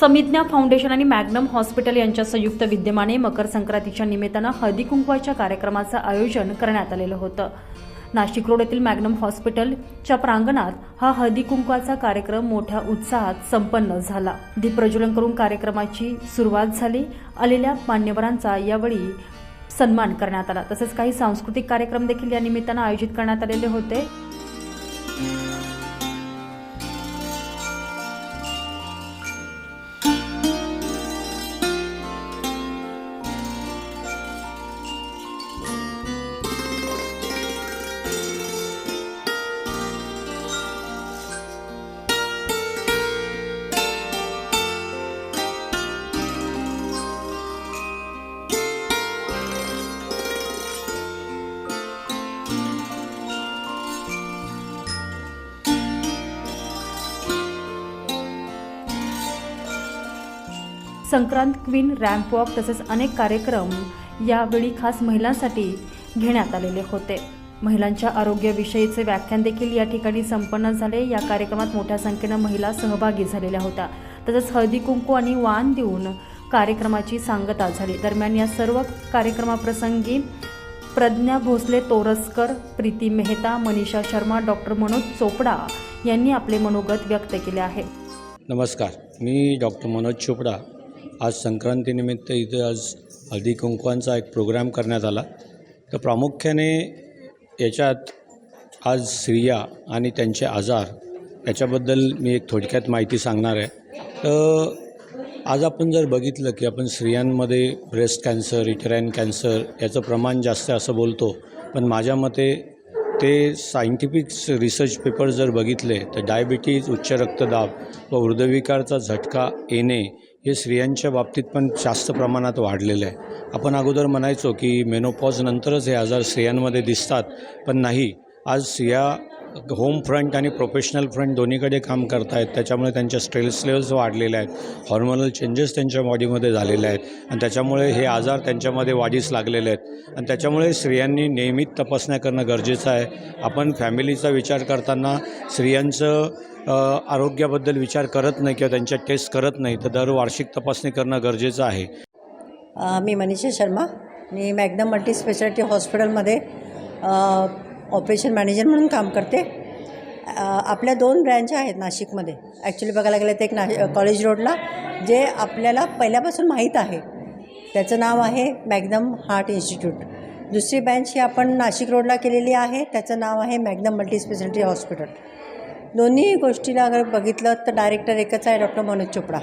समिज्ञा foundation आणि Magnum hospital यांच्या संयुक्त विद्यमाने मकर संक्रांतीच्या निमित्तानं हळदी कुंकवाच्या कार्यक्रमाचं आयोजन करण्यात आलेलं होतं. नाशिक रोड येथील मॅग्नम हॉस्पिटलच्या प्रांगणात हा हळदी कुंकवाचा कार्यक्रम मोठ्या उत्साहात संपन्न झाला. दीपप्रज्वलन करून कार्यक्रमाची सुरुवात झाली. आलेल्या मान्यवरांचा यावेळी सन्मान करण्यात आला. तसेच काही सांस्कृतिक कार्यक्रम देखील या निमित्तानं आयोजित करण्यात आलेले होते. संक्रांत क्वीन रॅम्प वॉक तसेच अनेक कार्यक्रम यावेळी खास महिलांसाठी घेण्यात आलेले होते. महिलांच्या आरोग्याविषयीचे व्याख्यान देखील या ठिकाणी संपन्न झाले. या कार्यक्रमात मोठ्या संख्येनं महिला सहभागी झालेल्या होत्या. तसंच हळदी कुंकू आणि वाण देऊन कार्यक्रमाची सांगता झाली. दरम्यान या सर्व कार्यक्रमाप्रसंगी प्रज्ञा भोसले तोरसकर प्रीती मेहता मनीषा शर्मा डॉक्टर मनोज चोपडा यांनी आपले मनोगत व्यक्त केले आहे. नमस्कार. मी डॉक्टर मनोज चोपडा आज संक्रांतीनिमित्त इथे आज हळदी कुंकवांचा एक प्रोग्राम करण्यात आला. तर प्रामुख्याने याच्यात आज स्त्रिया आणि त्यांचे आजार याच्याबद्दल मी एक थोडक्यात माहिती सांगणार आहे. तर आज आपण जर बघितलं की आपण स्त्रियांमध्ये ब्रेस्ट कॅन्सर इटरायन कॅन्सर याचं प्रमाण जास्त असं बोलतो. पण माझ्या मते ते सायंटिफिक रिसर्च पेपर जर बघितले तर डायबिटीज उच्च रक्तदाब व हृदयविकारचा झटका येणे हे स्त्रियांच्या बाबतीत पण जास्त प्रमाणात वाढलेलं आहे. आपण अगोदर म्हणायचो की मेनोपॉज नंतरच हे आजार स्त्रियांमध्ये दिसतात पण नाही. आज स्त्रिया होम फ्रंट आणि प्रोफेशनल फ्रंट दोन्हीकडे काम करत आहेत त्याच्यामुळे त्यांच्या स्ट्रेस लेवल्स वाढलेल्या आहेत. हॉर्मोनल चेंजेस त्यांच्या बॉडीमध्ये झालेले आहेत. आणि त्याच्यामुळे हे आजार त्यांच्यामध्ये वाढीस लागलेले आहेत. आणि त्याच्यामुळे स्त्रियांनी नियमित तपासण्या करणं गरजेचं आहे. आपण फॅमिलीचा विचार करताना स्त्रियांचं आरोग्याबद्दल विचार करत नाही किंवा त्यांच्या टेस्ट करत नाही तर दर वार्षिक तपासणी करणं गरजेचं आहे. मी मनीषा शर्मा. मी मॅग्नम मल्टी स्पेशालिटी हॉस्पिटलमध्ये ऑपरेशन मॅनेजर म्हणून काम करते. आपल्या दोन ब्रँच आहेत नाशिकमध्ये. ॲक्च्युली बघायला गेलं तर एक ना कॉलेज रोडला जे आपल्याला पहिल्यापासून माहीत आहे. त्याचं नाव आहे मॅग्नम हार्ट इन्स्टिट्यूट. दुसरी ब्रँच ही आपण नाशिक रोडला केलेली आहे. त्याचं नाव आहे मॅग्नम मल्टी स्पेशालिटी हॉस्पिटल. दोन्ही गोष्टीला अगर बघितलं तर डायरेक्टर एकच आहे डॉक्टर मनोज चोपडा.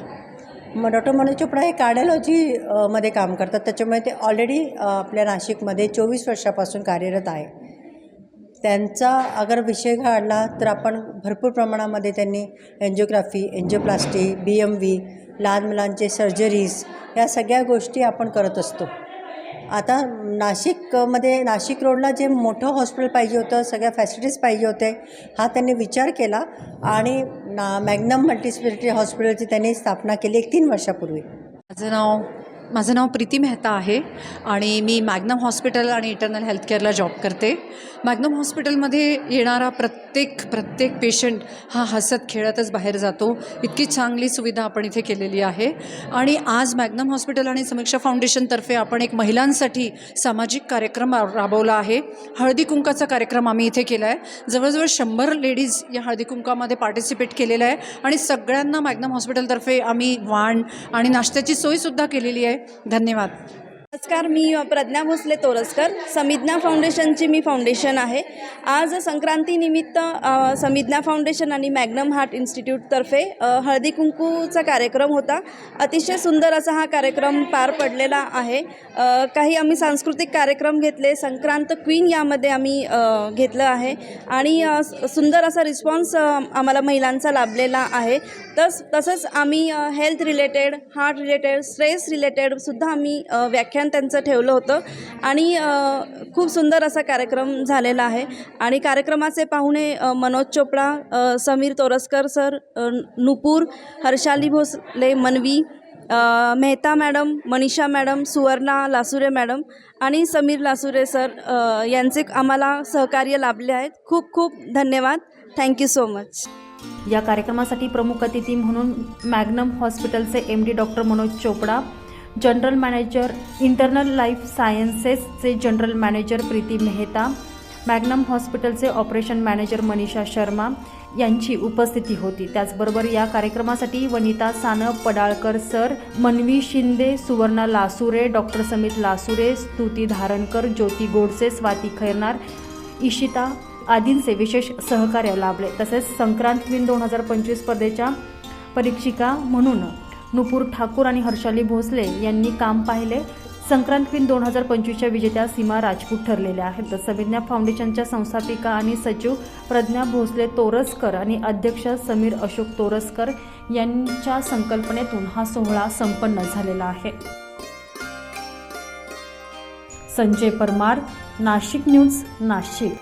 मग डॉक्टर मनोज चोपडा हे कार्डिओलॉजीमध्ये काम करतात. त्याच्यामुळे ते ऑलरेडी आपल्या नाशिकमध्ये चोवीस वर्षापासून कार्यरत आहे. त्यांचा अगर विषय काढला तर आपण भरपूर प्रमाणामध्ये त्यांनी angiography angioplasty B M V लहान मुलांचे सर्जरीज या सगळ्या गोष्टी आपण करत असतो. आता नाशिकमध्ये नाशिक रोडला जे मोठं हॉस्पिटल पाहिजे होतं सगळ्या फॅसिलिटीज पाहिजे होते हा त्यांनी विचार केला आणि ना मॅग्नम मल्टीस्पेशलिटी हॉस्पिटलची त्यांनी स्थापना केली एक तीन वर्षापूर्वी. माझं नाव माझं नाव प्रीती मेहता आहे आणि मी मॅग्नम हॉस्पिटल आणि इटर्नल हेल्थकेअरला जॉब करते. मॅग्नम हॉस्पिटलमध्ये येणारा प्रत्येक प्रत्येक पेशंट हा हसत खेळतच बाहेर जातो. इतकी चांगली सुविधा आपण इथे केलेली आहे. आणि आज मॅग्नम हॉस्पिटल आणि समीक्षा फाउंडेशनतर्फे आपण एक महिलांसाठी सामाजिक कार्यक्रम राबवला आहे. हळदी कुंकाचा कार्यक्रम आम्ही इथे केला आहे जवळजवळ शंभर लेडीज या हळदी कुंकामध्ये पार्टिसिपेट केलेलं आहे. आणि सगळ्यांना मॅग्नम हॉस्पिटलतर्फे आम्ही वाण आणि नाश्त्याची सोयसुद्धा केलेली आहे. धन्यवाद. नमस्कार मी प्रज्ञा भोसले तोरसकर. समिज्ञा फाउंडेशनची मी फाउंडेशन आहे. आज संक्रांतीनिमित्त समिज्ञा फाउंडेशन आणि मॅग्नम हार्ट इन्स्टिट्यूटतर्फे हळदी कुंकूचा कार्यक्रम होता. अतिशय सुंदर असा हा कार्यक्रम पार पडलेला आहे. काही आम्ही सांस्कृतिक कार्यक्रम घेतले. संक्रांत क्वीन यामध्ये आम्ही घेतलं आहे. आणि सुंदर असा रिस्पॉन्स आम्हाला महिलांचा लाभलेला आहे. तस तसंच आम्ही health related heart related stress related सुद्धा आम्ही व्याख्यान दरम्यान त्यांचं ठेवलं होतं. आणि खूप सुंदर असा कार्यक्रम झालेला आहे. आणि कार्यक्रमाचे पाहुणे Manoj Chopda Sameer Toraskar sir Nupur Harshali Bhosale Manvi Mehta madam Manisha madam Suvarna Lasure madam आणि समीर लासुरे सर यांचे आम्हाला सहकार्य लाभले आहेत. खूप खूप धन्यवाद. थँक्यू सो मच या कार्यक्रमासाठी प्रमुख अतिथी म्हणून मॅग्नम हॉस्पिटलचे M D doctor Manoj Chopda general manager internal life सायन्सेसचे general manager Preeti Mehta Magnum हॉस्पिटलचे ऑपरेशन मॅनेजर मनीषा शर्मा यांची उपस्थिती होती. त्याचबरोबर या कार्यक्रमासाठी वनिता सानं पडाळकर सर मनवी शिंदे सुवर्णा लासुरे डॉक्टर समित लासुरे स्तुती धारणकर ज्योती गोडसे स्वाती खैरनार इशिता आदींचे विशेष सहकार्य लाभले. तसेच संक्रांत क्वीन दोन हजार पंचवीस स्पर्धेच्या परीक्षिका म्हणून नुपूर ठाकूर आणि हर्षाली भोसले यांनी काम पाहिले. संक्रांत क्वीन दोन हजार पंचवीसच्या विजेत्या सीमा राजपूत ठरलेल्या आहेत. तर संविज्ञा फाउंडेशनच्या संस्थापिका आणि सचिव प्रज्ञा भोसले तोरसकर आणि अध्यक्ष समीर अशोक तोरसकर यांच्या संकल्पनेतून हा सोहळा संपन्न झालेला आहे. संजय परमार नाशिक न्यूज नाशिक.